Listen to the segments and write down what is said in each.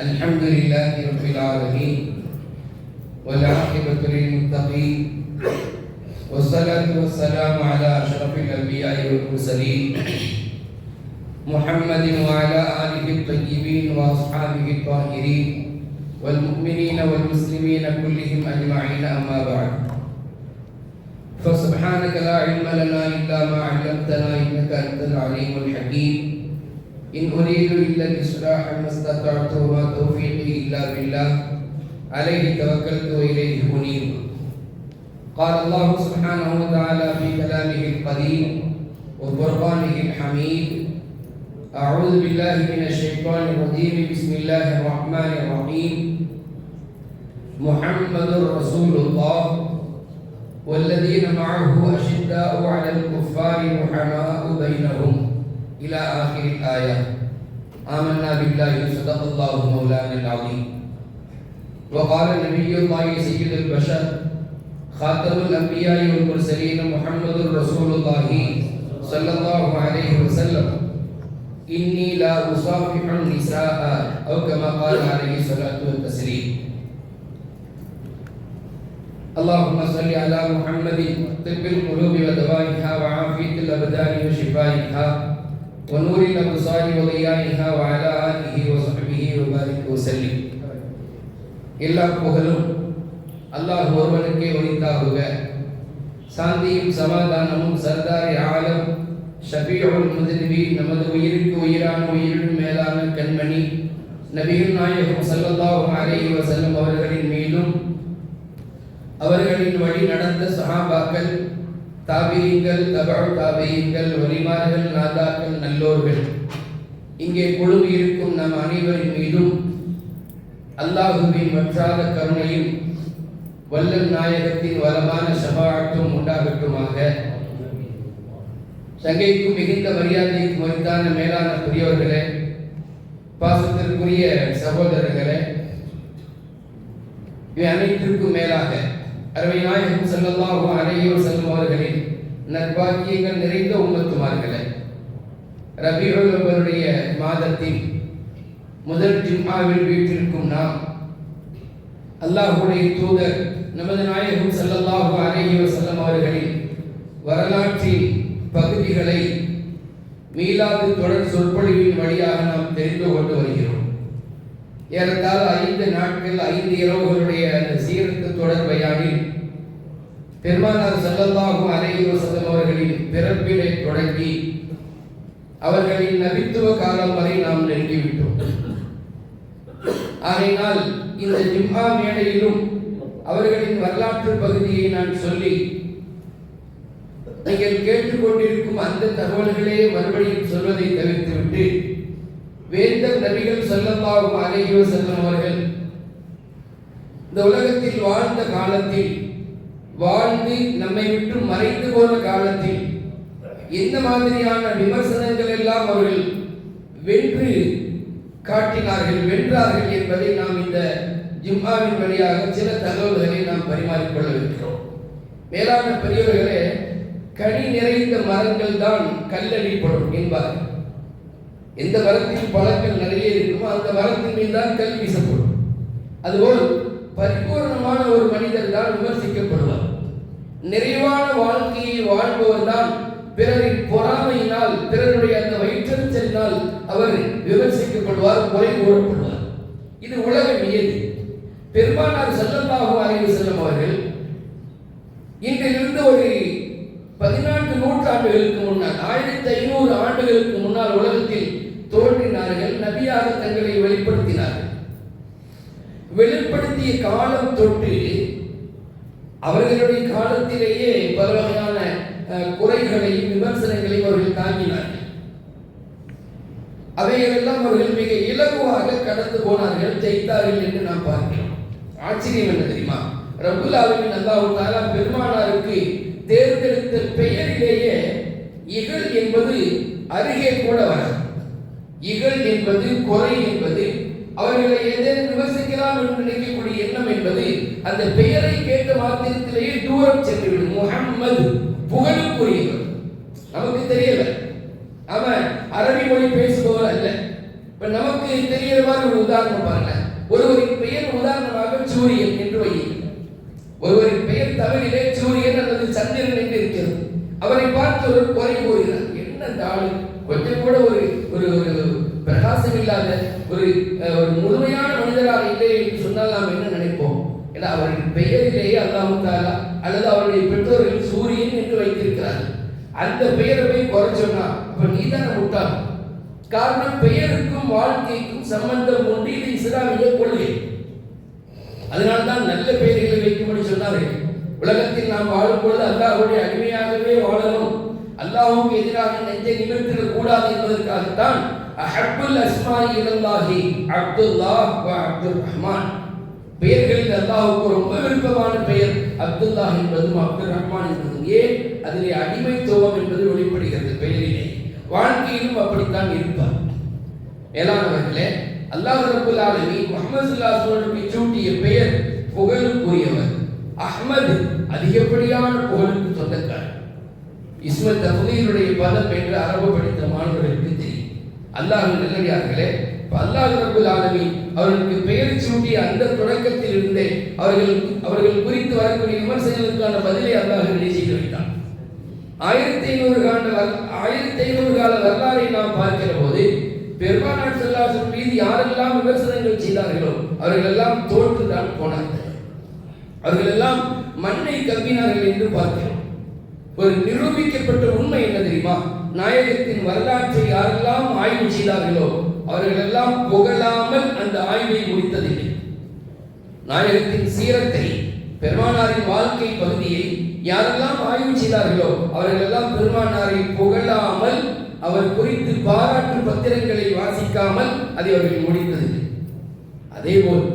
الحمد لله رب العالمين والعاقبة للمتقين والصلاة والسلام على أشرف الأنبياء والمرسلين محمد وعلى آله الطيبين وأصحابه الطاهرين والمؤمنين والمسلمين كلهم أجمعين أما بعد. فسبحانك لا علم لنا إلا ما علمتنا إنك أنت العليم الحكيم. إن أريد إلا الإصلاح ما استطعت وما توفيقي إلا بالله عليه توكلت وإليه أنيب قال الله سبحانه وتعالى في كلامه القديم وفرقانه الحميد أعوذ بالله من الشيطان الرجيم بسم الله الرحمن الرحيم. محمد رسول الله والذين معه أشداء على الكفار رحماء بينهم. إلى آخر الآية. آمنا بالله صدق الله مولانا العظيم. وقال نبي الله سيد البشر خاتم الأنبياء والمرسلين محمد رسول الله صلى الله عليه وسلم. إني لا أصافح النساء أو كما قال عليه الصلاة والتسليم. اللهم صل على محمد طب القلوب ودوائها وعافية الأبدان وشفائها. ونور الأبصار وضيائها وعلى آله وصحبه وبارك وسلم எல்லா புகழும் அல்லாஹ் ஒருவனுக்கே உரித்தாகுக சாந்தியும் சமாதானமும் சர்தாரி ஆலம் ஷபீஉல் முதுநபி நமது உயிருக்கு உயிரான உயிரின் மேலான கண்மணி நபிகள் நாயகம் ஸல்லல்லாஹு அலைஹி வஸல்லம் அவர்களின் மீதும் அவர்களின் வழி நடந்த சஹாபாக்கள் தாபியங்கள் தபால் தாபியங்கள் வலிமார்கள் நாதாக்கள் நல்லோர்கள். இங்கே குழுமி இருக்கும் நம் அனைவரின் மீதும் அல்லாஹுவின் வற்றாத கருணையும் வல்லல் நாயகத்தின் வளமான சபாட்டும் உண்டாகட்டுமாக. சங்கைக்கும் மிகுந்த மரியாதைக்கும் மரித்தான மேலான பெரியவர்களே பாசத்திற்குரிய சகோதரர்களே இவை அனைத்திற்கும் மேலாக அருமை நாயகம் செல்லல்லாஹு அலையோ செல்லும் அவர்களின் நற்பாக்கியங்கள் நிறைந்த உம்மத்துமார்களே. ரபியுடைய மாதத்தின் முதல் ஜிம்மாவில் வீட்டிற்கும் நாம் அல்லாஹுடைய தூதர் நமது நாயகம் செல்லல்லாஹு அலைஹி வஸல்லம் அவர்களின் வரலாற்றின் பகுதிகளை மீளாது தொடர் சொற்பொழிவின் வழியாக நாம் தெரிந்து கொண்டு வருகிறோம். ஏறத்தால் ஐந்து நாட்கள் ஐந்து இரவுகளுடைய அந்த சீரத்து தொடர்பையாடி பெருமானார் செல்லல்லாகும் அலைஹி அவர்களின் பிறப்பிலே தொடங்கி அவர்களின் நபித்துவ காலம் வரை நாம் நெருங்கிவிட்டோம். ஆகையினால் இந்த ஜிம்மா மேடையிலும் அவர்களின் வரலாற்று பகுதியை நான் சொல்லி நீங்கள் கேட்டுக்கொண்டிருக்கும் அந்த தகவல்களே மறுபடியும் சொல்வதை தவிர்த்துவிட்டு வேந்தர் நபிகள் சொல்லல்லாஹு அலைஹி செல்லும் அவர்கள் இந்த உலகத்தில் வாழ்ந்த காலத்தில் வாழ்ந்து நம்மை விட்டு மறைந்து போன காலத்தில் எந்த மாதிரியான விமர்சனங்கள் எல்லாம் அவர்கள் வென்று காட்டினார்கள் வென்றார்கள் என்பதை நாம் இந்த ஜிம்மாவின் வழியாக சில தகவல்களை நாம் பரிமாறிக்கொள்ளவிருக்கிறோம் மேலான பெரியவர்களே கனி நிறைந்த மரங்கள் தான் கல்லடிப்படும் என்பார்கள். எந்த மரத்தில் பழங்கள் நிறைய இருக்குமோ அந்த மரத்தின் மீது தான் கல் வீசப்படும். அதுபோல் பரிபூர்ணமான ஒரு மனிதர் தான் விமர்சிக்கப்படுவார். நிறைவான வாழ்க்கையை வாழ்பவர் தான் பிறரின் பொறாமையினால் பிறருடைய அந்த வயிற்றறிச்சலினால் அவர் விமர்சிக்கப்படுவார் குறை கூறப்படுவார். இது உலக நியதி பெருமானார் செல்லல்லாஹு அலைஹி செல்லும் அவர்கள் இன்றிலிருந்து ஒரு பதினான்கு நூற்றாண்டுகளுக்கு முன்னால் ஆயிரத்தி ஐநூறு ஆண்டுகளுக்கு முன்னால் உலகத்தில் தோன்றினார்கள் நபியாக தங்களை வெளிப்படுத்தினார்கள். வெளிப்படுத்திய காலம் தொட்டு அவர்களுடைய காலத்திலேயே பல வகையான குறைகளையும் விமர்சனங்களையும் அவர்கள் தாங்கினார்கள். அவைகளெல்லாம் அவர்கள் மிக இலகுவாக கடந்து போனார்கள் ஜெயித்தார்கள் என்று நாம் பார்க்கிறோம். ஆச்சரியம் என்ன தெரியுமா? ரகுலாவின் ஆலமின் அல்லாஹு தாலா பெருமானாருக்கு தேர்ந்தெடுத்த பெயரிலேயே இகழ் என்பது அருகே கூட வராது. இகழ் என்பது குறை என்பது அவர்களை ஏதேனும் விமர்சிக்கலாம் என்று நினைக்கக்கூடிய எண்ணம் என்பது அந்த பெயரை கேட்ட மாத்திரத்திலேயே தூரம் சென்றுவிடும். முகம்மது புகழுக்குரியவர். நமக்கு தெரியல. அவன் அரபி மொழி பேசுபவர் அல்ல. இப்ப நமக்கு தெரியற மாதிரி ஒரு உதாரணம் பாருங்க. ஒருவரின் பெயர் உதாரணமாக சூரியன் என்று வையுங்கள். ஒருவரின் பெயர் தமிழிலே சூரியன் அல்லது சந்திரன் என்று இருக்கிறது. அவரை பார்த்து ஒரு குறை கூறுகிறார். என்ன இந்த கொஞ்சம் கூட ஒரு பிரகாசம் இல்லாத ஒரு அஹ், ஒரு முழுமையான மனிதராக இல்லை என்று சொன்னால் நாம் என்ன நினைப்போம்? ஏன்னா அவரின் பெயரிலேயே அல்லாமுத்தாரா அல்லது அவருடைய பெற்றோர்கள் சூரியன் என்று வைத்திருக்கிறார்கள். அந்த பெயரை போய் குறை சொன்னா அப்ப முட்டாள்? காரணம் பெயருக்கும் வாழ்க்கைக்கும் சம்பந்தம் ஒன்று இது இஸ்லாமிய கொள்கை. அதனால்தான் நல்ல பெயர்களை வைக்கும்படி சொன்னார்கள் உலகத்தில் நாம் வாழும்பொழுது அல்லாஹுடைய அடிமையாகவே வாழணும். அல்லாஹுக்கு எதிராக நெஞ்சை நிமித்திடக் கூடாது என்பதற்காகத்தான் அஹப்புல் அஸ்மா இலல்லாஹி அப்துல்லாஹ் வ அப்துல் ரஹ்மான் பெயர்களில் அல்லாஹுக்கு ரொம்ப விருப்பமான பெயர் அப்துல்லாஹ் என்பதும் அப்துல் ரஹ்மான் என்பதும் ஏன்? அதிலே அடிமைத்துவம் என்பது வெளிப்படுகிறது பெயரிலே. வாழ்க்கையிலும் அப்படித்தான் இருப்பார். மேலானவர்களே அல்லாஹ் ரபுல் ஆலமி முகமது ஸல்லல்லாஹு சூட்டிய பெயர் புகழுக்குரியவர். அஹ்மது அதிகப்படியான புகழுக்கு சொந்தக்காரர். இஸ்மத் தஃதீலுடைய பதம் என்று அரபு படித்த அல்லாஹ் நல்லடியார்களே இப்ப அல்லாஹ் ஆலமி அவர்களுக்கு பெயர் சூட்டிய அந்த தொடக்கத்தில் இருந்தே அவர்கள் அவர்கள் குறித்து வரக்கூடிய விமர்சனங்களுக்கான பதிலை அல்லாஹ் ரெடி செய்து வைத்தான். ஆயிரத்தி ஐநூறு காண்ட ஆயிரத்தி ஐநூறு கால வரலாறை நாம் பார்க்கிற போது பெருமானார் செல்லாசன் மீது யாரெல்லாம் விமர்சனங்கள் செய்தார்களோ அவர்கள் எல்லாம் தோற்றுதான் போனார்கள் அவர்கள் எல்லாம் மண்ணை கவ்வினார்கள் என்று பார்க்கிறோம். ஒரு நிரூபிக்கப்பட்ட உண்மை என்ன தெரியுமா? நாயகத்தின் வரலாற்றை யாரெல்லாம் ஆய்வு செய்தார்களோ அவர்களெல்லாம் புகழாமல் அந்த ஆய்வை முடித்ததில்லை. நாயகத்தின் சீரத்தை பெருமானாரின் வாழ்க்கை பகுதியை யாரெல்லாம் ஆய்வு செய்தார்களோ அவர்களெல்லாம் பெருமானாரை புகழாமல் அவர் குறித்து பாராட்டு பத்திரங்களை வாசிக்காமல் அதை அவர்கள் முடித்ததில்லை. அதேபோல்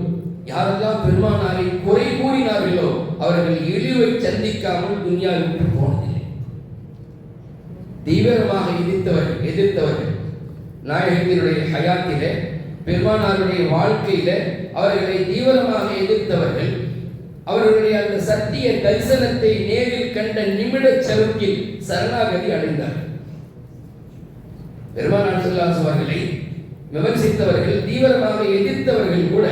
யாரெல்லாம் பெருமானாரை குறை கூறினார்களோ அவர்கள் இழிவை சந்திக்காமல் துன்யா விட்டு போனது தீவிரமாக எதிர்த்தவர்கள். எதிர்த்தவர்கள் நாயகத்தினுடைய ஹயாத்திலே பெருமானாருடைய வாழ்க்கையில அவர்களை தீவிரமாக எதிர்த்தவர்கள் அவர்களுடைய அந்த சத்திய தரிசனத்தை நேரில் கண்ட நிமிட செருக்கில் சரணாகதி அடைந்தார்கள். பெருமானார் ஸல்லல்லாஹு விமர்சித்தவர்கள் தீவிரமாக எதிர்த்தவர்கள் கூட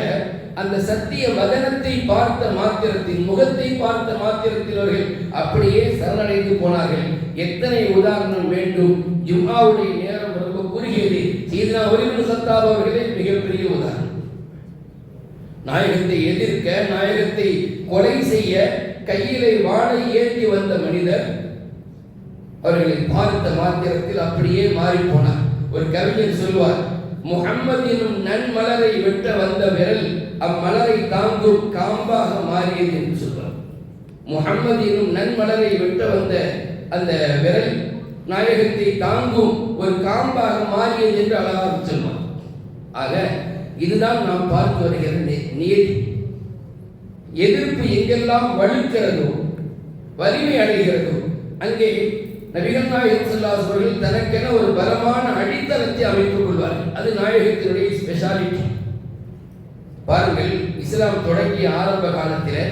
அந்த சத்திய வதனத்தை பார்த்த மாத்திரத்தில் முகத்தை பார்த்த மாத்திரத்தில் அவர்கள் அப்படியே சரணடைந்து போனார்கள். எத்தனை உதாரணம் வேண்டும்? ஜும்மாவுடைய நேரம் ரொம்ப குறுகியது. சீதனா ஒரு சத்தாப் அவர்களே மிகப்பெரிய உதாரணம். நாயகத்தை எதிர்க்க நாயகத்தை கொலை செய்ய கையிலே வாழை ஏந்தி வந்த மனிதர் அவர்களை பார்த்த மாத்திரத்தில் அப்படியே மாறி போனார். ஒரு கவிஞர் சொல்வார் முகம்மது எனும் நன்மலரை வெட்ட வந்த விரல் அம்மலரை தாங்கும் காம்பாக மாறியது என்று சொல்வார் முகம்மது எனும் நன்மலரை வெட்ட வந்த அந்த விரல் நாயகத்தை தாங்கும் ஒரு காம்பாக மாறியது என்று அழகாக சொல்வார் ஆக இதுதான் நாம் பார்த்து வருகிற நி- நியதி. எதிர்ப்பு எங்கெல்லாம் வலுக்கிறதோ வலிமை அடைகிறதோ அங்கே நபிகள் நாயகம் செல்லாஸ் அவர்கள் தனக்கென ஒரு பலமான அடித்தளத்தை அமைத்துக் கொள்வார்கள். அது நாயகத்தினுடைய ஸ்பெஷாலிட்டி பாருங்கள் இஸ்லாம் தொடங்கிய ஆரம்ப காலத்தில்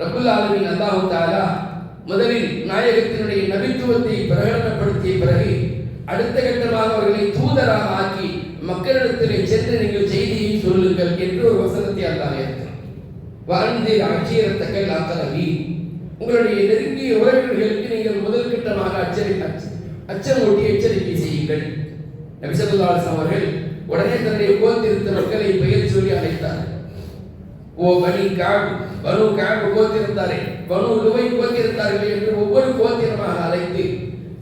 ரபுல் ஆலமின் அல்லாஹ் தாலா முதலில் நாயகத்தினுடைய நபித்துவத்தை பிரகடனப்படுத்திய பிறகு அடுத்த கட்டமாக அவர்களை தூதராக ஆக்கி மக்களிடத்திலே சென்று நீங்கள் செய்தியை சொல்லுங்கள் என்று ஒரு வசனத்தை அல்லாஹ் இருக்கிறார் வாழ்ந்தில் அச்சீரத்தக்கள் ஆக்கலவி உங்களுடைய நெருங்கிய உறவினர்களுக்கு நீங்கள் முதல் கட்டமாக அச்சரி அச்ச- அச்சமூட்டி எச்சரிக்கை செய்யுங்கள். நபி அவர்கள் உடனே தன்னுடைய கோத்திருத்த மக்களை பெயர் சொல்லி அழைத்தார். ஓ பனி காப் பனு காப் கோத்திருந்தாரே பனு லுவை கோத்திருந்தார்கள் என்று ஒவ்வொரு கோத்திரமாக அழைத்து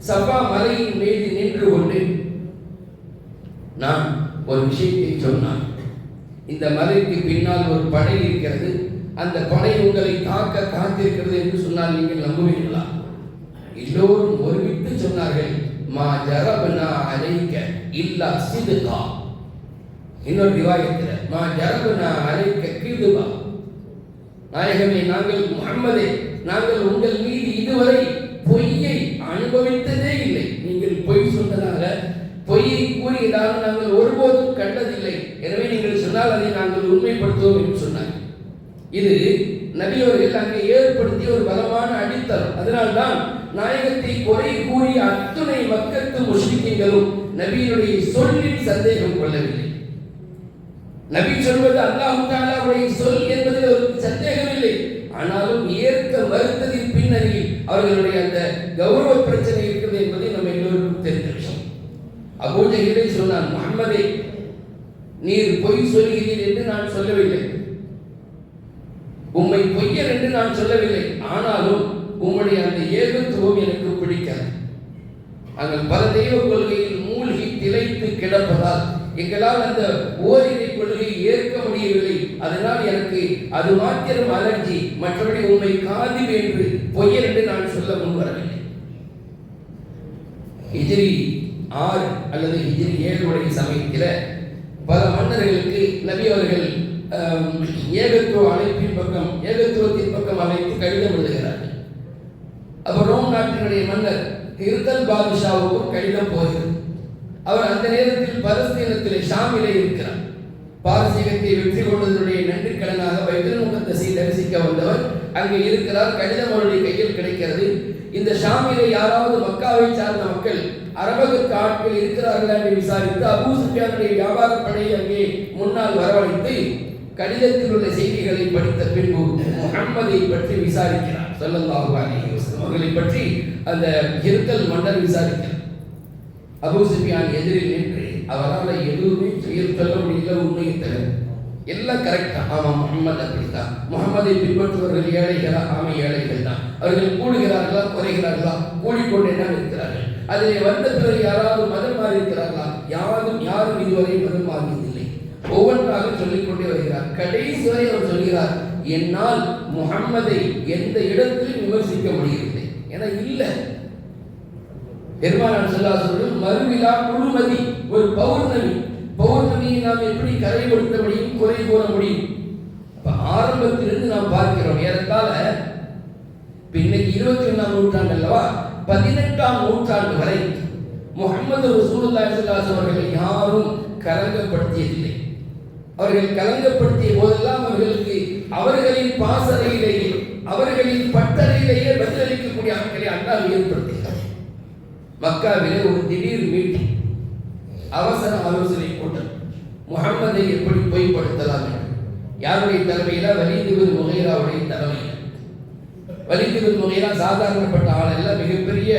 சபா மலையின் மீது நின்று கொண்டு நான் ஒரு விஷயத்தை சொன்னான். இந்த மலைக்கு பின்னால் ஒரு படை இருக்கிறது. அந்த படை உங்களை தாக்க காத்திருக்கிறது என்று சொன்னால் நீங்கள் நம்புவீர்களா? எல்லோரும் ஒருமித்து சொன்னார்கள் மா ஜரபனா அழைக்க இல்லா சிதுகா. இன்னொரு ரிவாயத்தில் மா ஜரபனா அழைக்க கிதுபா. நாயகமே நாங்கள் முகம்மதே நாங்கள் உங்கள் மீது இதுவரை பொய்யை அனுபவித்ததே இல்லை. நீங்கள் பொய் சொன்னதாக பொய்யை கூறியதாக நாங்கள் ஒருபோதும் கண்டதில்லை. எனவே நீங்கள் சொன்னால் அதை நாங்கள் உண்மைப்படுத்துவோம் என்று சொன்னார். இது நபியவர்கள் அங்கே ஏற்படுத்திய ஒரு பலமான அடித்தளம். அதனால்தான் நாயகத்தை குறை கூறிய அத்துணை மக்கத்து முஷ்ரிக்கங்களும் நபியினுடைய சொல்லில் சந்தேகம் கொள்ளவில்லை. நபி சொல்வது அல்லாஹு தாலாவுடைய சொல் என்பதில் அவருக்கு சந்தேகமில்லை. ஆனாலும் ஏற்க மறுத்ததின் பின்னணியில் அவர்களுடைய அந்த கௌரவ பிரச்சனை இருக்கிறது என்பதை நம்ம எல்லோருக்கும் தெரிந்த விஷயம். அபூஜகிலே சொன்னான் முகமதே நீர் பொய் சொல்கிறீர் என்று நான் சொல்லவில்லை. உம்மை பொய்யர் என்று நான் சொல்லவில்லை. ஆனாலும் உம்முடைய அந்த ஏகத்துவம் எனக்கு பிடிக்காது. நாங்கள் பல தெய்வ கொள்கையில் மூழ்கி திளைத்து கிடப்பதால் எங்களால் அந்த ஓரிரை கொள்கையை ஏற்க முடியவில்லை. அதனால் எனக்கு அது மாத்திரம் அலர்ஜி. மற்றபடி உண்மை காதி என்று பொய்யர் என்று நான் சொல்ல முன்வரவில்லை ஹிஜ்ரி ஆறு அல்லது ஹிஜ்ரி ஏழுடைய சமயத்தில் பல மன்னர்களுக்கு நபி அவர்கள் ஏகத்துவ அழைப்பின் பக்கம் ஏகத்துவத்தின் பக்கம் அழைத்து கடிதம் எழுதுகிறார்கள். அப்போ ரோம் நாட்டினுடைய மன்னர் ஹிர்தல் பாதுஷாவுக்கும் கடிதம் போகிறது. அவர் அந்த நேரத்தில் பலஸ்தீனத்திலே ஷாமிலே இருக்கிறார். பாரசீகத்தை வெற்றி கொண்டதனுடைய நன்றி கடனாக பைபிள் தரிசிக்க வந்தவர் அங்கே இருக்கிறார். கடிதம் அவருடைய கையில் கிடைக்கிறது. இந்த ஷாமிலே யாராவது மக்காவை சார்ந்த மக்கள் அரபகத்து ஆட்கள் இருக்கிறார்களா என்று விசாரித்து அபூ சுஃபியானுடைய வியாபார படையை அங்கே முன்னால் வரவழைத்து கடிதத்தில் உள்ள செய்திகளை படித்த பின்பு முகம்மதை பற்றி விசாரிக்கிறார். சொல்லல்லாஹு அலைஹி அவர்களை பற்றி அந்த இருத்தல் மன்னர் விசாரிக்கிறார். அபு சுஃபியான் எதிரில் நின்று அவரால் எதுவுமே செய்ய சொல்ல முடியல உண்மையை தவிர எல்லாம் கரெக்டா ஆமா முகமது அப்படித்தான். முகமதை பின்பற்றுவர்கள் ஏழைகளா? ஆமை ஏழைகள் தான். அவர்கள் கூடுகிறார்களா? குறைகிறார்களா? கூடிக்கொண்டே தான் இருக்கிறார்கள் அதில் வந்த பிறகு யாராவது மதம் மாறி இருக்கிறார்களா யாரும் யாரும் இதுவரை மதம் மாறி ஒவ்வொன்றாக சொல்லிக்கொண்டே வருகிறார். கடைசி வரை அவர் சொல்கிறார் என்னால் முகம்மதை எந்த இடத்திலும் விமர்சிக்க முடியவில்லை. என இல்லை. பெருமானார் சொல்லும் மறுவிழா முழுமதி ஒரு பௌர்ணமி. பௌர்ணமியை நாம் எப்படி கரைப்படுத்த முடியும் குறை கூற முடியும்? ஆரம்பத்திலிருந்து நாம் பார்க்கிறோம் ஏறத்தால இப்ப இன்னைக்கு இருபத்தி ஒன்றாம் நூற்றாண்டு அல்லவா பதினெட்டாம் நூற்றாண்டு வரை முகமது ரசூலுல்லாஹி ஸல்லல்லாஹு அவர்களை யாரும் கலங்கப்படுத்தியதில்லை. அவர்கள் கலங்கப்படுத்திய போதெல்லாம் அவர்களுக்கு அவர்களின் பாசறையிலேயே அவர்களின் பட்டறையிலேயே பதிலளிக்கக்கூடிய ஆட்களை அல்லாஹ் ஏற்படுத்துகிறார். மக்காவிலே ஒரு திடீர் மீட்டிங் அவசர ஆலோசனை கூட்டம். முகம்மதை எப்படி பொய்ப்படுத்தலாம் என்று. யாருடைய தலைமையில? வலிதுபின் முகைராவுடைய தலைமையில். வலிதுபின் முகைரா சாதாரணப்பட்ட ஆள் அல்ல மிகப்பெரிய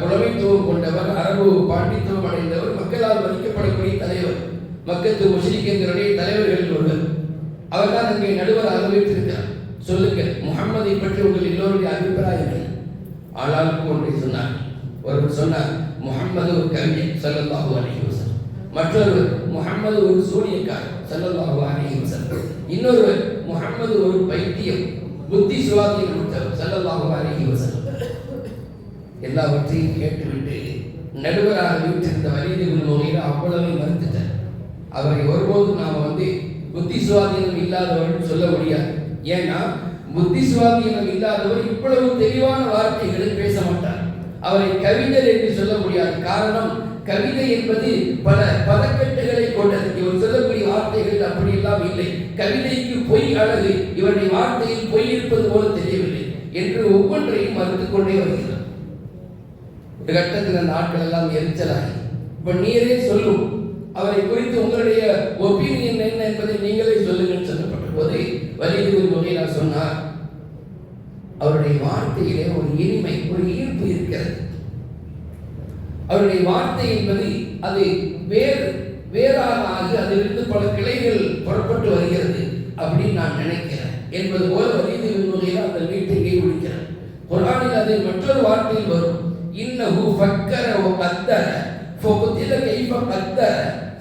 புலமைத்துவம் கொண்டவர் அரபு பாண்டித்துவம் அடைந்தவர் மக்களால் மதிக்கப்படக்கூடிய தலைவர். மக்கத்து முஸ்லிம்களுடைய தலைவர்களில் ஒருவர். அவர்தான் அங்கே நடுவராக அனுபவித்திருக்கிறார் சொல்லுங்க முகம்மதை பற்றி உங்கள் எல்லோருடைய அபிப்பிராயம் ஆளாளுக்கு ஒன்றை சொன்னார். ஒருவர் சொன்னார் முகம்மது ஒரு கவிஞன் ஸல்லல்லாஹு அலைஹி மற்றொருவர் முகம்மது ஒரு சூனியக்காரர் சல்லல்லாஹு அலைஹி இன்னொருவர் முகம்மது ஒரு பைத்தியம் புத்தி சுவாதீனம் கொடுத்தவர் ஸல்லல்லாஹு எல்லாவற்றையும் கேட்டுவிட்டு நடுவராக வீட்டிருந்த வலிது முகையில் அவ்வளவு மறுத்துட்டார். அவரை ஒருபோதும் நாம் வந்து புத்தி சுவாதீனம் இல்லாதவர்கள் சொல்ல முடியாது. ஏன்னா புத்தி சுவாதீனம் இல்லாதவர் இவ்வளவு தெளிவான வார்த்தைகளை பேச மாட்டார். அவரை கவிஞர் என்று சொல்ல முடியாது. காரணம் கவிதை என்பது பல பதக்கட்டுகளை கொண்டது. இவர் சொல்லக்கூடிய வார்த்தைகள் அப்படியெல்லாம் இல்லை. கவிதைக்கு பொய் அழகு இவருடைய வார்த்தையில் பொய் இருப்பது போல தெரியவில்லை என்று ஒவ்வொன்றையும் மறுத்து கொண்டே வருகிறார். ஒரு கட்டத்தில் அந்த ஆட்கள் எல்லாம் எரிச்சலாகி இப்ப நீரே சொல்லும் அவரை குறித்து உங்களுடைய ஒப்பீனியன் என்ன என்பதை நீங்களே சொல்லுங்கள் சொல்லப்பட்ட போது வலியுறுத்தி முகையிலா சொன்னார். அவருடைய வார்த்தையிலே ஒரு இனிமை ஒரு ஈர்ப்பு இருக்கிறது. அவருடைய வார்த்தை என்பது அது வேறு வேறாக ஆகி அதிலிருந்து பல கிளைகள் புறப்பட்டு வருகிறது அப்படின்னு நான் நினைக்கிறேன். என்பது போல வலியுறுத்தி முகையில் அந்த மீட்டிங்கை முடிக்கிறார் குரானில் அது மற்றொரு வார்த்தையில் வரும். இன்னஹு ஃபக்கர ஓ கத்தர. ஃபகுதில கைஃப கத்தர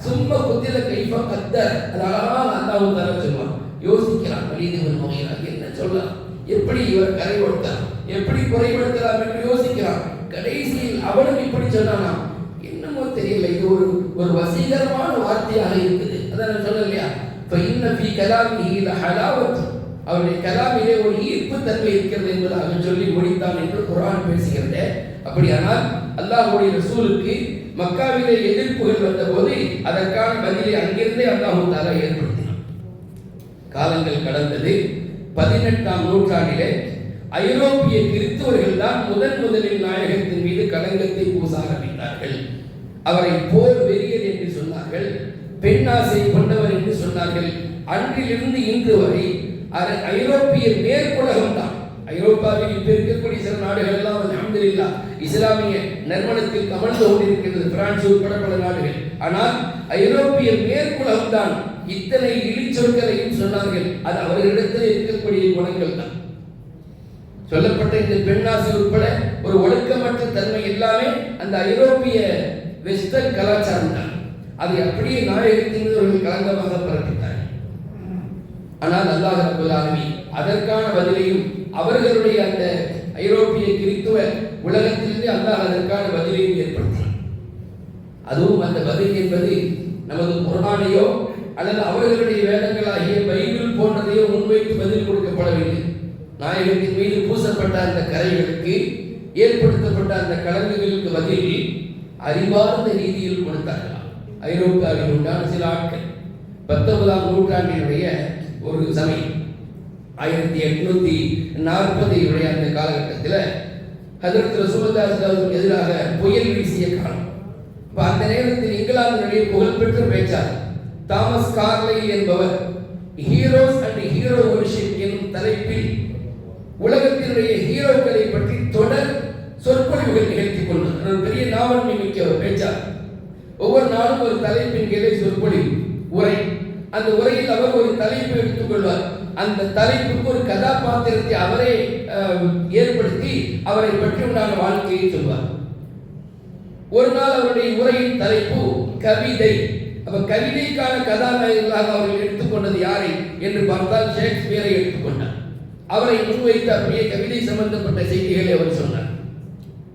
சும்மா குதில கைஃப கத்தர அது அழகாக அல்லாஹ் தர சொல்லுவான் யோசிக்கிறான் வலிதுவின் முகையில் என்ன சொல்லலாம் எப்படி இவர் கொடுத்தான் எப்படி குறைபடுத்தலாம் என்று யோசிக்கிறான் கடைசியில் அவனும் இப்படி சொன்னானா என்னமோ தெரியல இது ஒரு ஒரு வசீகரமான வார்த்தையாக இருக்குது அதான் நான் சொன்னேன் இல்லையா இப்ப இன்ன ஃபீ கலாமிஹி லஹலாவத் அவருடைய கலாமிலே ஒரு ஈர்ப்பு தன்மை இருக்கிறது என்பதாக சொல்லி முடித்தான் என்று குரான் பேசுகிறது அப்படியானால் அல்லாஹுடைய ரசூலுக்கு மக்காவிலே எதிர்ப்புகள் வந்தபோது அதற்கான பதிலை அங்கிருந்தே அல்லாஹு தாலா ஏற்படுத்தினான். காலங்கள் கடந்தது பதினெட்டாம் நூற்றாண்டிலே ஐரோப்பிய கிறிஸ்துவர்கள் தான் முதன் முதலில் நாயகத்தின் மீது களங்கத்தை பூச ஆரம்பித்தார்கள். அவரை போர் வெறியர் என்று சொன்னார்கள் பெண்ணாசை கொண்டவர் என்று சொன்னார்கள். அன்றிலிருந்து இன்று வரை அது ஐரோப்பிய மேற்குலகம் தான் ஐரோப்பாவில் இப்ப இருக்கக்கூடிய சில நாடுகள் எல்லாம் அலமதுல்லா இஸ்லாமிய நறுமணத்தில் கமழ்ந்து கொண்டிருக்கிறது பிரான்ஸ் உட்பட பல நாடுகள். ஆனால் ஐரோப்பிய மேற்குலகம் தான் இத்தனை இழிச்சொற்களையும் சொன்னார்கள். அது அவர்களிடத்தில் இருக்கக்கூடிய குணங்கள் தான். சொல்லப்பட்ட இந்த பெண்ணாசி உட்பட ஒரு ஒழுக்கமற்ற தன்மை எல்லாமே அந்த ஐரோப்பிய வெஸ்டர்ன் கலாச்சாரம் தான். அதை அப்படியே நாயகத்தின் அவர்கள் கலங்கமாக பரப்பிட்டார்கள் ஆனால் அல்லாஹ் அதற்கான பதிலையும் அவர்களுடைய அந்த ஐரோப்பிய கிறித்துவ உலகத்திலிருந்து அல்லாஹ் அதற்கான பதிலையும் ஏற்படுத்தினார் அதுவும் அந்த பதில் என்பது நமது குர்ஆனையோ அல்லது அவர்களுடைய வேதங்களாகிய பைபிள் போன்றதையோ முன்வைத்து பதில் கொடுக்கப்படவில்லை. நாயகத்தின் மீது பூசப்பட்ட அந்த கரைகளுக்கு ஏற்படுத்தப்பட்ட அந்த கலங்குகளுக்கு பதில் அறிவார்ந்த ரீதியில் கொடுத்தார்களாம் ஐரோப்பாவில் உண்டான சில ஆட்கள் பத்தொன்பதாம் நூற்றாண்டினுடைய ஒரு சமயம். ஆயிரத்தி எட்நூத்தி நாற்பதினுடைய அந்த காலகட்டத்தில் ஹதரத் ரசூலுல்லாஹி எதிராக புயல் வீசிய காலம். இப்போ அந்த நேரத்தில் இங்கிலாந்தினுடைய புகழ்பெற்ற பேச்சாளர் தாமஸ் கார்லை என்பவர் ஹீரோஸ் அண்ட் ஹீரோ ஒர்ஷிப் எனும் தலைப்பில் உலகத்தினுடைய ஹீரோக்களை பற்றி தொடர் சொற்பொழிவுகள் நிகழ்த்தி கொண்டார். பெரிய நாவல் மிக்க ஒரு பேச்சார் ஒவ்வொரு நாளும் ஒரு தலைப்பின் கீழே சொற்பொழிவு உரை. அந்த உரையில் அவர் ஒரு தலைப்பு எடுத்துக்கொள்வார் அந்த தலைப்புக்கு ஒரு கதாபாத்திரத்தை அவரே ஏற்படுத்தி அவரை பற்றி உண்டான வாழ்க்கையை சொல்வார். ஒரு நாள் அவருடைய உரையின் தலைப்பு கவிதை. அப்ப கவிதைக்கான கதாநாயகர்களாக அவர்கள் எடுத்துக்கொண்டது யாரை என்று பார்த்தால் ஷேக்ஸ்பியரை எடுத்துக்கொண்டார். அவரை முன்வைத்து அப்படியே கவிதை சம்பந்தப்பட்ட செய்திகளை அவர் சொன்னார்.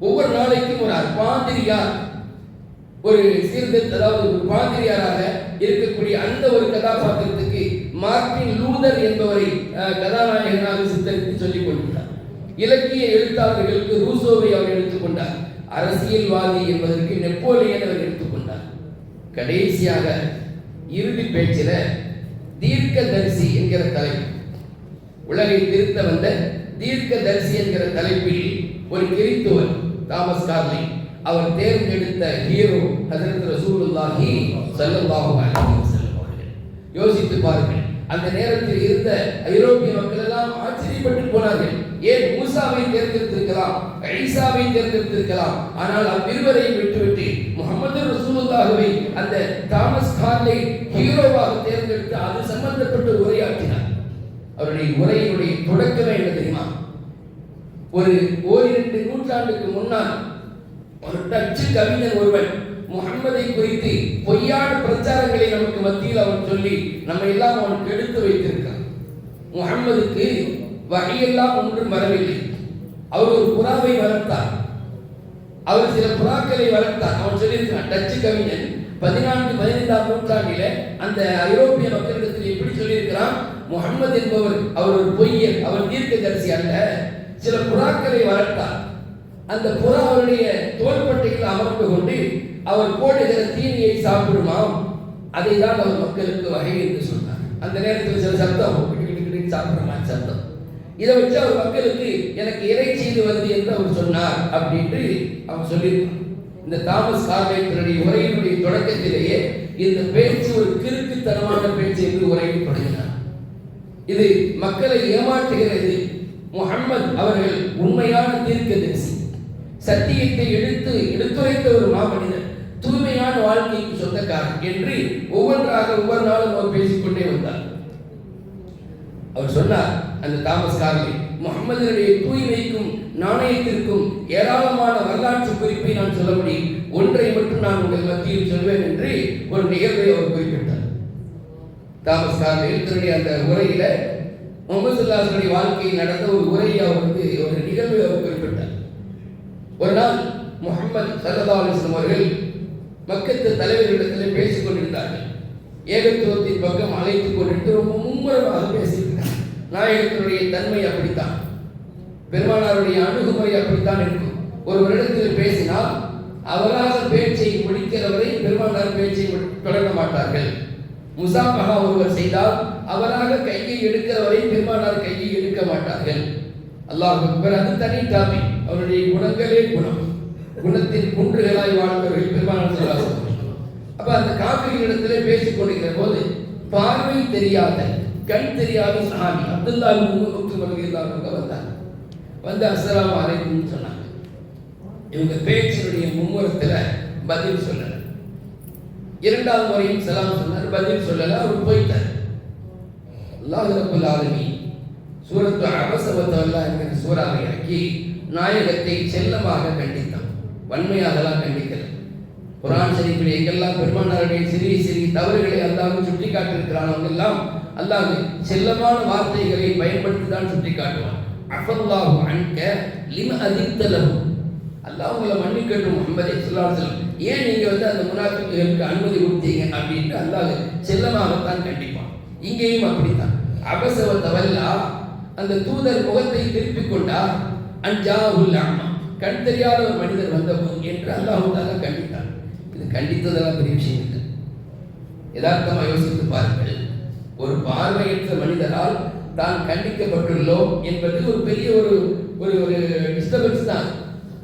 ஒவ்வொரு நாளைக்கும் ஒரு அற்பாந்திரியார் ஒரு சீர்திருத்த அதாவது ஒரு பாதிரியாராக இருக்கக்கூடிய அந்த ஒரு கதாபாத்திரத்துக்கு மார்டின் லூதர் என்பவரை கதாநாயகனாக சித்தரித்து சொல்லிக் கொண்டிருந்தார். இலக்கிய எழுத்தாளர்களுக்கு ரூசோவை அவர் எடுத்துக்கொண்டார் அரசியல்வாதி என்பதற்கு நெப்போலியன் அவர் எடுத்துக்கொண்டார் கடைசியாக இறுதி பேச்சில தீர்க்கதரிசி என்கிற தலைப்பு. உலகை திருத்த வந்த தீர்க்க தரிசி என்கிற தலைப்பில் ஒரு கிறித்துவர் தாமஸ் கார்லி அவர் தேர்ந்தெடுத்த ஹீரோ ஹசரத் ரசூலுல்லாஹி சல்லல்லாஹு அலைஹி வஸல்லம் யோசித்து பாருங்கள். அந்த நேரத்தில் இருந்த ஐரோப்பிய மக்கள் எல்லாம் ஆச்சரியப்பட்டு போனார்கள். ஏன் மூசாவை தேர்ந்தெடுத்திருக்கலாம்? ஐசாவை தேர்ந்தெடுத்திருக்கலாம். ஆனால் அவ்விருவரையும் விட்டுவிட்டு முகமது ரசூலுல்லாஹுவை அந்த தாமஸ் கார்லை ஹீரோவாக தேர்ந்தெடுத்து அது சம்பந்தப்பட்டு உரையாற்றினார். அவருடைய உரையினுடைய தொடக்கமே என்ன தெரியுமா? ஒரு ஓரிரண்டு நூற்றாண்டுக்கு முன்னால் ஒரு டச்சு கவிஞன் ஒருவன் முகம்மதை குறித்து பொய்யான பிரச்சாரங்களை நமக்கு மத்தியில் அவன் சொல்லி நம்ம எல்லாம் அவனுக்கு எடுத்து வைத்திருக்கான். முகம்மதுக்கு வகையெல்லாம் ஒன்றும் வரவில்லை. அவர் ஒரு புறாவை வளர்த்தார். அவர் சில புறாக்களை வளர்த்தார். அவன் சொல்லியிருக்கான் டச்சு கவிஞன் பதினான்கு பதினைந்தாம் நூற்றாண்டில அந்த ஐரோப்பிய மக்களிடத்தில் எப்படி சொல்லியிருக்கிறான்? முகம்மது என்பவர் அவர் ஒரு பொய்யர் அவர் தீர்க்கதரிசி அல்ல. சில புறாக்களை வளர்த்தார். அந்த புறா அவருடைய தோள்பட்டையில் அமர்ந்து கொண்டு அவர் போடுகிற தீனியை சாப்பிடுமாம். அதை தான் அவர் மக்களுக்கு வகை என்று சொன்னார். அந்த நேரத்தில் சில சப்தம் கிடு சாப்பிடுமா சத்தம் சப்தம். இதை வச்சு அவர் மக்களுக்கு எனக்கு இறைச்சி இது வந்து என்று அவர் சொன்னார் அப்படின்ட்டு அவர் சொல்லியிருக்கார் இந்த தாமஸ் கார்லை உரையினுடைய தொடக்கத்திலேயே இந்த பேச்சு ஒரு கிறுக்குத்தனமான பேச்சு என்று உரையில் தொடங்கினார். இது மக்களை ஏமாற்றுகிறது. முஹம்மது அவர்கள் உண்மையான தீர்க்கதரிசி. சத்தியத்தை எடுத்து எடுத்துரைத்த ஒரு மாமனிதர். தூய்மையான வாழ்க்கைக்கு சொந்தக்காரன் என்று ஒவ்வொன்றாக ஒவ்வொரு நாளும் அவர் பேசிக்கொண்டே வந்தார். அவர் சொன்னார் அந்த தாமஸ் கார்லி முகமதுடைய தூய்மைக்கும் நாணயத்திற்கும் ஏராளமான வரலாற்று குறிப்பை நான் சொல்ல முடியும். ஒன்றை மட்டும் நான் உங்கள் மத்தியில் சொல்வேன் என்று ஒரு நிகழ்வை அவர் குறிப்பிட்டார். தாமஸ் கார்லி எழுத்தருடைய அந்த உரையில முகமது சொல்லாசனுடைய வாழ்க்கையில் நடந்த ஒரு உரையை அவர் வந்து ஒரு நிகழ்வை அவர் குறிப்பிட்டார். ஒரு நாள் முகமது சல்லா அலிஸ்லாம் அவர்கள் பக்கத்து தலைவர்களிடத்தில் பேசிக் கொண்டிருந்தார்கள். ஏகத்துவத்தின் பக்கம் அழைத்துக் கொண்டிருந்து ரொம்ப மும்முரமாக பேசியிருக்கிறார் நாயகத்தினுடைய தன்மை அப்படித்தான். பெருமானாருடைய அணுகுமுறை அப்படித்தான் இருக்கும். ஒரு வருடத்தில் பேசினால் அவராக பேச்சை முடிக்கிறவரை பெருமானார் பேச்சை தொடங்க மாட்டார்கள். முசாபகா ஒருவர் செய்தால் அவராக கையை எடுக்கிறவரை பெருமானார் கையை எடுக்க மாட்டார்கள். அல்லாஹ் அது தனி டாபிக். அவருடைய குணங்களே குணம். குணத்தின் குன்றுகளாய் வாழ்ந்தவர்கள் பெருமானார் ஸல்லல்லாஹு அப்ப அந்த காவிரியிடத்திலே பேசிக் கொண்டிருக்கிற போது பார்வை தெரியாத கண் தெரியாத சஹாபி அப்துல்லா வருகிறார் அவங்க வந்தார். வந்து அசலாம் அலைக்கும் சொன்னாங்க. இவங்க பேச்சினுடைய மும்முரத்தில் பதில் சொல்லல. இரண்டாவது முறையும் சலாம் சொன்னார் பதில் சொல்லல அவர் போயிட்டார். அல்லாஹ் ரப்பல் ஆலமி சூரத்து அபசவத்தல்லா என்கிற சூறாவை இறக்கி நாயகத்தை செல்லமாக கண்டித்தான் அதெல்லாம் கண்டிக்கல. குரான் சரிப்பில் எங்கெல்லாம் பெருமானாருடைய சிறிய சிறிய தவறுகளை அல்லாஹ் சுட்டி காட்டியிருக்கிறான் எல்லாம் அல்லாஹ் செல்லமான வார்த்தைகளை பயன்படுத்தி தான் சுட்டி காட்டுவான் அஃபல்லாஹு அன்க லிம அதித்தலஹு அல்லாஹ் உங்களை மன்னிக்கட்டும் முகமது சொல்லாசலம் ஏன் நீங்கள் வந்து அந்த முனாஃபிக்குகளுக்கு அனுமதி கொடுத்தீங்க அப்படின்ட்டு அல்லாஹ் செல்லமாகத்தான் கண்டிப்பான். இங்கேயும் அப்படித்தான். அபசவ தவல்லா அந்த தூதர் முகத்தை திருப்பிக் கொண்டார். அஞ்சாவுல் அம்மா. கண் தெரியாத ஒரு மனிதர் வந்தபோது என்று அல்லாஹூதாக கண்டித்தார். இது கண்டித்ததெல்லாம் பெரிய விஷயம் இல்லை. யதார்த்தமாக யோசித்து பாருங்கள். ஒரு பார்வையற்ற மனிதரால் தான் கண்டிக்கப்பட்டுள்ளோம் என்பது ஒரு பெரிய ஒரு ஒரு ஒரு டிஸ்டர்பன்ஸ் தான்.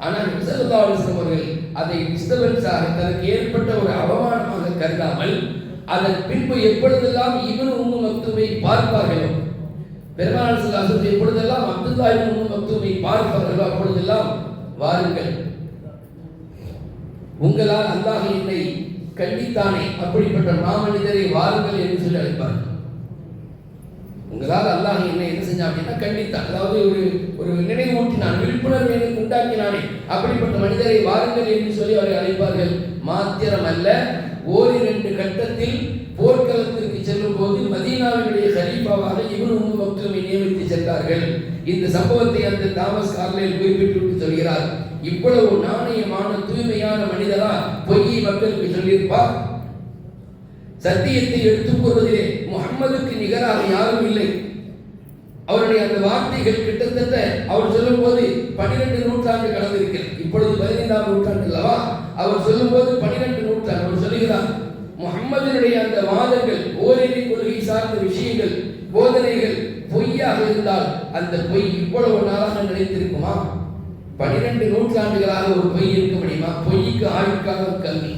ஆனால் விசலதா அவர்கள் அதை டிஸ்டர்பன்ஸாக தனக்கு ஏற்பட்ட ஒரு அவமானமாக கருதாமல் அதன் பின்பு எப்பொழுதெல்லாம் இவன் உம்மு மக்துமை பார்ப்பார்களோ பெருமாள் சிலாசத்தை எப்பொழுதெல்லாம் அப்துல்லா உம்மு மக்துமை பார்ப்பார்களோ அப்பொழுதெல்லாம் வாருங்கள். உங்களால் அல்லாஹ் என்னை கண்டித்தானே அப்படிப்பட்ட மாமனிதரை வாருங்கள் என்று சொல்லி அழைப்பார்கள். உங்களால் அல்லாஹ் என்ன என்ன செஞ்சான் அப்படின்னா கண்டித்தான். அதாவது ஒரு ஒரு நினைவூட்டினான் விழிப்புணர்வு எனக்கு உண்டாக்கினானே அப்படிப்பட்ட மனிதரை வாருங்கள் என்று சொல்லி அவரை அழைப்பார்கள். மாத்திரம் அல்ல ஓரிரண்டு கட்டத்தில் போர்க்களத்திற்கு செல்லும் போது மதீனாவினுடைய ஹலீஃபாவாக இவன் உம்மு மக்களை நியமித்து சென்றார்கள். இந்த சம்பவத்தை அந்த தாமஸ் கார்லேல் குறிப்பிட்டு சொல்கிறார். இவ்வளவு நாணயமான தூய்மையான மனிதரா பொய்யை மக்களுக்கு சொல்லியிருப்பார் சத்தியத்தை எடுத்துக் கொள்வதிலே முகம்மதுக்கு நிகராக யாரும் இல்லை. அவருடைய அந்த வார்த்தைகள் கிட்டத்தட்ட அவர் சொல்லும் போது பனிரெண்டு நூற்றாண்டு கடந்திருக்கிறது. இப்பொழுது பதினைந்தாம் நூற்றாண்டு அல்லவா? அவர் சொல்லும் போது பனிரெண்டு நூற்றாண்டு. அவர் சொல்லுகிறார் முகம்மதினுடைய அந்த வாதங்கள் ஓரிரை கொள்கை சார்ந்த விஷயங்கள் போதனைகள் பொய்யாக இருந்தால் அந்த பொய் இவ்வளவு நாளாக நினைத்திருக்குமா? பனிரெண்டு நூற்றாண்டுகளாக ஒரு பொய் இருக்க முடியுமா? பொய்க்கு ஆயுட்காலம் கல்வி.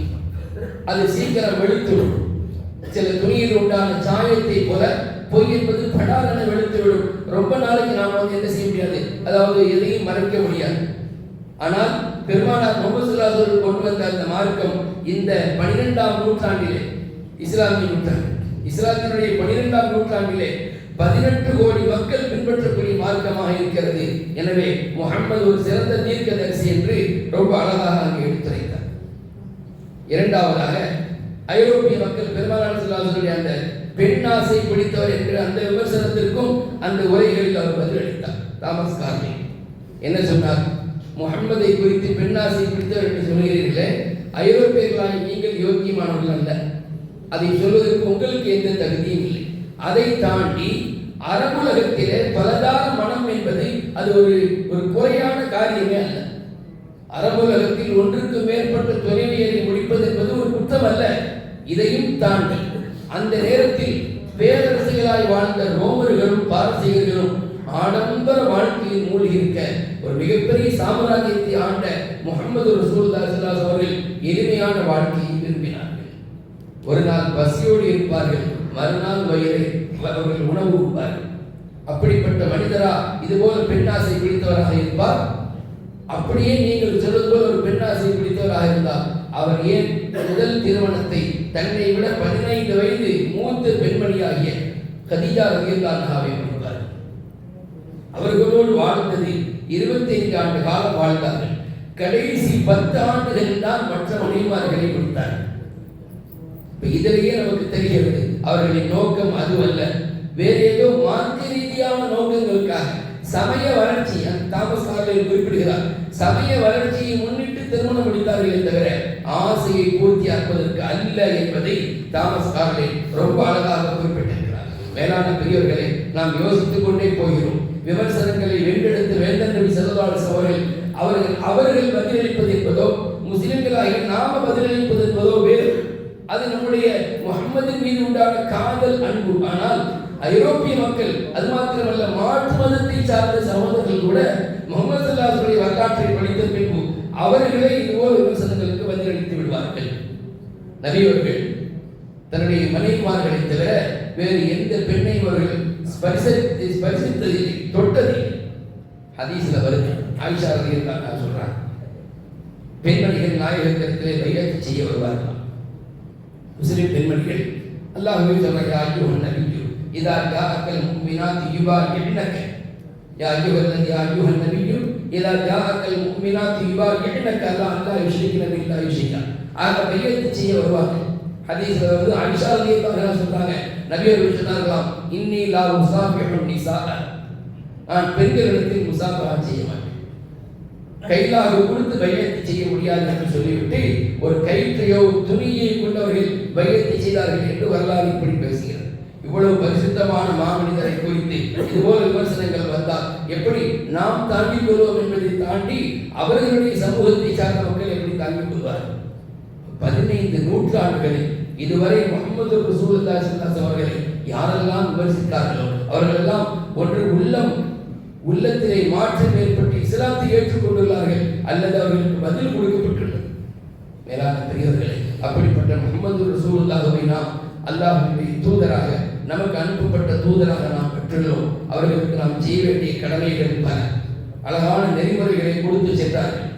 அது சீக்கிரம் வெளுத்துடும் சில துணியில் உண்டான சாயத்தை போல பொய் என்பது படாதன வெளுத்துவிடும். ரொம்ப நாளைக்கு நாம் வந்து என்ன செய்ய முடியாது? அதாவது எதையும் மறைக்க முடியாது. ஆனால் பெருமானார் முகமது கொண்டு வந்த அந்த மார்க்கம் இந்த பனிரெண்டாம் நூற்றாண்டிலே இஸ்லாமிய நூற்றாண்டு. இஸ்லாத்தினுடைய பனிரெண்டாம் நூற்றாண்டிலே பதினெட்டு கோடி மக்கள் பின்பற்றக்கூடிய மார்க்கமாக இருக்கிறது. எனவே முகம்மது ஒரு சிறந்த தீர்க்கதரிசி என்று ரொம்ப அழகாக அங்கு எடுத்துரைத்தார். இரண்டாவதாக ஐரோப்பிய மக்கள் பெருமானார் சொல்லாசருடைய அந்த பெண் ஆசை பிடித்தவர் என்கிற அந்த விமர்சனத்திற்கும் அந்த உரைகளில் அவர் பதிலளித்தார் தாமஸ் கார்னி. என்ன சொன்னார்? முகம்மதை குறித்து பெண் ஆசை பிடித்தவர் என்று சொல்கிறீர்களே ஐரோப்பியர்களாக நீங்கள் யோக்கியமானவர்கள் அல்ல. அதை சொல்வதற்கு உங்களுக்கு எந்த தகுதியும் இல்லை. அதை தாண்டி அரபுலகத்திலே பலதார மனம் என்பது அது ஒரு ஒரு குறையான காரியமே அல்ல. அரபுலகத்தில் ஒன்றுக்கு மேற்பட்ட துணைவியரை முடிப்பது என்பது ஒரு குற்றம் அல்ல. இதையும் தாண்டி அந்த நேரத்தில் பேரரசுகளாய் வாழ்ந்த ரோமர்களும் பாரசீகர்களும் ஆடம்பர வாழ்க்கையில் மூழ்கியிருக்க ஒரு மிகப்பெரிய சாம்ராஜ்யத்தை ஆண்ட முகமது ரசூல்தாஸ் அவர்கள் எளிமையான வாழ்க்கையை விரும்பினார்கள். ஒரு நாள் பசியோடு இருப்பார்கள். மறுநாள் வயிறை அவர்கள் உணவு உண்பார்கள் அப்படிப்பட்ட மனிதரா இதுபோல பெண்ணாசை பிடித்தவராக இருப்பார்? அப்படியே நீங்கள் சொல்வது போல ஒரு பெண்ணாசை பிடித்தவராக இருந்தால் அவர் ஏன் முதல் திருமணத்தை தன்னை விட பதினைந்து வயது மூத்த பெண்மணியாகிய கதிஜா ரவியல்லாஹாவை கொடுத்தார் அவர்களோடு வாழ்ந்தது இருபத்தைந்து ஆண்டு காலம் வாழ்ந்தார்கள். கடைசி பத்து ஆண்டுகளில் தான் மற்ற மனைவிமார்களை கொடுத்தார் இதிலேயே நமக்கு தெரிகிறது அவர்களின் நோக்கம் அதுவல்ல. வேறு ஏதோ மார்க்க ரீதியான நோக்கங்களுக்காக சமய வளர்ச்சி அந்த தாமஸ் கார்லையில் குறிப்பிடுகிறார் சமய வளர்ச்சியை முன்னிட்டு திருமணம் முடித்தார்களே தவிர ஆசையை பூர்த்தியாக்குவதற்கு அல்ல என்பதை தாமஸ் கார்லை ரொம்ப அழகாக குறிப்பிட்டிருக்கிறார். மேலான பெரியவர்களை நாம் யோசித்துக் கொண்டே போகிறோம். விமர்சனங்களை வென்றெடுத்து வேந்தன் நபி செல்வாளர் அவர்கள் அவர்கள் அவர்கள் பதிலளிப்பது என்பதோ முஸ்லிம்களாக நாம பதிலளிப்பது என்பதோ வேறு அது நம்முடைய முகம்மதின் மீது உண்டான காதல் அன்பு. ஆனால் ஐரோப்பிய மக்கள் அது மாத்திரமல்ல மாற்று மதத்தை சார்ந்த சகோதரர்கள் கூட முகமது சல்லாஹுடைய வரலாற்றை படித்த பின்பு அவர்களே இதுபோல் விமர்சனங்களுக்கு பதிலளித்து விடுவார்கள். நபியவர்கள் தன்னுடைய மனைவிமார்களை தவிர வேறு எந்த பெண்ணை அவர்கள் ஸ்பரிச- ஸ்பரிசித்ததில்லை தொட்டதில்லை. ஹதீஸ்ல வருது. ஆயிஷா சொல்றாங்க பெண்மணிகள் நாயகத்திற்கு பையத்து செய்ய வருவார்கள். முஸ்லிம் பெண்மணிகள் அல்லாஹுவே சொல்றாங்க யா அய்யுஹன் நபியு இதா ஜாஅக்கல் முஃமினாத் யுபாயினக யா அய்யுஹல் யா அய்யுஹன் நபியு இதா ஜாஅக்கல் முஃமினாத் யுபாயினக அல்லாஹ் அல்லாஹ் யுஷ்ரிகுன பில்லாஹி ஷையா ஆக பையத்து செய்ய வருவாங்க ஹதீஸ்ல வருது ஆயிஷா ரலியல்லாஹு சொல்றாங்க நபி அவர்கள் இன்னி லா உசாபிஹு நிசா நான் பெண்களிடத்தில் முசாஃபா செய்ய மாட்டேன். கைலாக கொடுத்து பையத்தை செய்ய முடியாது என்று சொல்லிவிட்டு ஒரு கயிற்றையோ துணி செய்தார்கள் என்று வரலாறு இப்படி பேசுகிறது. இவ்வளவு பரிசுத்தமான மாமனிதரை குறித்து இதுபோல விமர்சனங்கள் வந்தால் எப்படி நாம் தாங்கிக் கொள்வோம் என்பதை தாண்டி அவர்களுடைய சமூகத்தை சார்ந்த மக்கள் எப்படி தாங்கிக் கொள்வார்கள்? பதினைந்து நூற்றாண்டுகளில் இதுவரை முகமது ரசூலுல்லாஹி ஸல்லல்லாஹு அவர்களை யாரெல்லாம் விமர்சித்தார்களோ அவர்களெல்லாம் ஒன்று உள்ளம் உள்ளத்திலே மாற்றம் ஏற்பட்டு இஸ்லாத்தை ஏற்றுக்கொண்டுள்ளார்கள் அல்லது அவர்களுக்கு பதில் கொடுக்கப்பட்டுள்ளது. மேலான பெரியவர்களே அப்படிப்பட்ட முகமது ரசூலுல்லாஹுவை நாம் அல்லாஹ்வுடைய தூதராக நமக்கு அனுப்பப்பட்ட தூதராக நாம் பெற்றுள்ளோம். அவர்களுக்கு நாம் செய்ய வேண்டிய கடமைகள் பல அழகான நெறிமுறைகளை கொடுத்து சென்றார்கள்.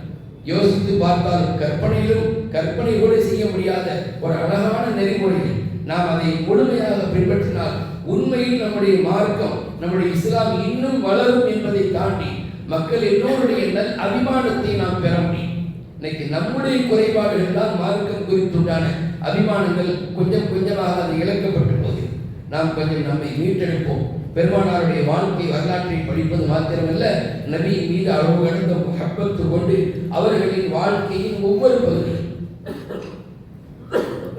யோசித்து பார்த்தால் கற்பனையிலும் கற்பனை கூட செய்ய முடியாத ஒரு அழகான நெறிமுறைகள் நாம் அதை முழுமையாக பின்பற்றினால் உண்மையில் நம்முடைய மார்க்கம் நம்முடைய இஸ்லாம் இன்னும் வளரும் என்பதை தாண்டி மக்கள் எல்லோருடைய நல் அபிமானத்தை நாம் பெற முடியும். இன்னைக்கு நம்முடைய குறைபாடுகள் தான் மார்க்கம் குறித்துண்டான அபிமானங்கள் கொஞ்சம் கொஞ்சமாக அது இழக்கப்பட்டு போகுது. நாம் கொஞ்சம் நம்மை மீட்டெடுப்போம். பெருமானாருடைய வாழ்க்கை வரலாற்றை படிப்பது மாத்திரமல்ல நபி மீது அளவு கடந்த முகப்பத்து கொண்டு அவர்களின் வாழ்க்கையின் ஒவ்வொரு பகுதியும்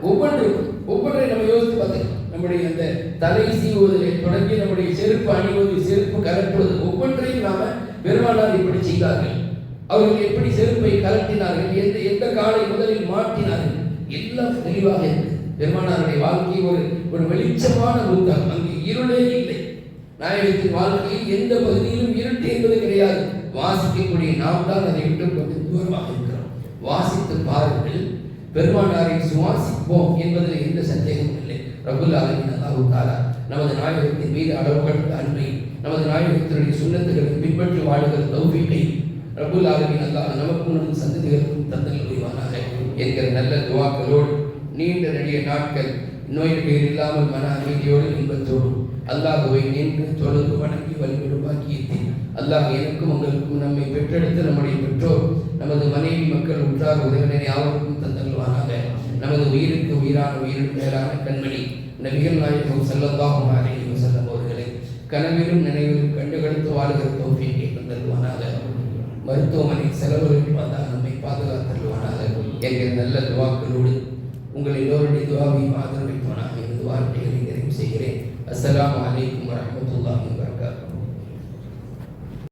ஒவ்வொன்றும் ஒவ்வொன்றை நம்ம யோசித்து பார்த்துக்கலாம். நம்முடைய அந்த தலை சீவுவதிலே தொடங்கி நம்முடைய செருப்பு அணிவது செருப்பு கலப்புவது ஒவ்வொன்றையும் நாம பெருமானார் இப்படி செய்தார்கள். அவர்கள் எப்படி செருப்பை கலட்டினார்கள் எந்த எந்த காலை முதலில் மாட்டினார்கள் எல்லாம் தெளிவாக இருக்கு. பெருமானாருடைய வாழ்க்கை ஒரு ஒரு வெளிச்சமான புத்தகம் அங்கு இருளே இல்லை. நாயகத்தின் வாழ்க்கையில் எந்த பகுதியிலும் இருட்டு என்பது கிடையாது. வாசிக்கக்கூடிய நாம் தான் அதை விட்டு கொஞ்சம் தூரமாக இருக்கிறோம். வாசித்து பாருங்கள் பெருமானாரை சுவாசிப்போம் என்பதில் எந்த சந்தேகமும் இல்லை. ரபுல் ஆலமின் அல்லாஹு தாலா நமது நாயகத்தின் மீது அளவுகள் அன்பை நமது நாயகத்தினுடைய சுண்ணத்துகளை பின்பற்றி வாழுகிற தௌஃபீக்கை. ரபுல் ஆலமின் அல்லாஹ் நமக்கும் நமது சந்ததிகளுக்கும் தந்தல் புரிவானாக என்கிற நல்ல துவாக்களோடு நீண்ட நெடிய நாட்கள் நோய்கள் இல்லாமல் மன அமைதியோடு இன்பத்தோடு அல்லாஹுவை நின்று தொழுது வணங்கி வழிபடும் அல்லாஹ் எனக்கும் உங்களுக்கும் நம்மை பெற்றெடுத்து நம்முடைய பெற்றோர் நமது மனைவி மக்கள் உற்றார் உறவினரை யாவருக்கும் தந்தல்வானாக. நமது உயிருக்கு உயிரான உயிருக்கு மேலான கண்மணி நபிகள் நாயகம் செல்லல்லாஹும் அலைஹி செல்லும் அவர்களை கனவிலும் நினைவிலும் கண்டுகடுத்து வாழ்கிற தோஃபியை தந்தல்வானாக. மருத்துவமனை செலவுகளில் வந்தால் நம்மை பாதுகாத்தல்வானாக எங்கள் நல்ல துவாக்களோடு உங்கள் எல்லோருடைய துவாவையும் ஆதரவைப்பானாக எனது வார்த்தைகளை நிறைவு செய்கிறேன். அஸ்லாம் அலைக்கும் வரஹ்மத்துல்லாஹி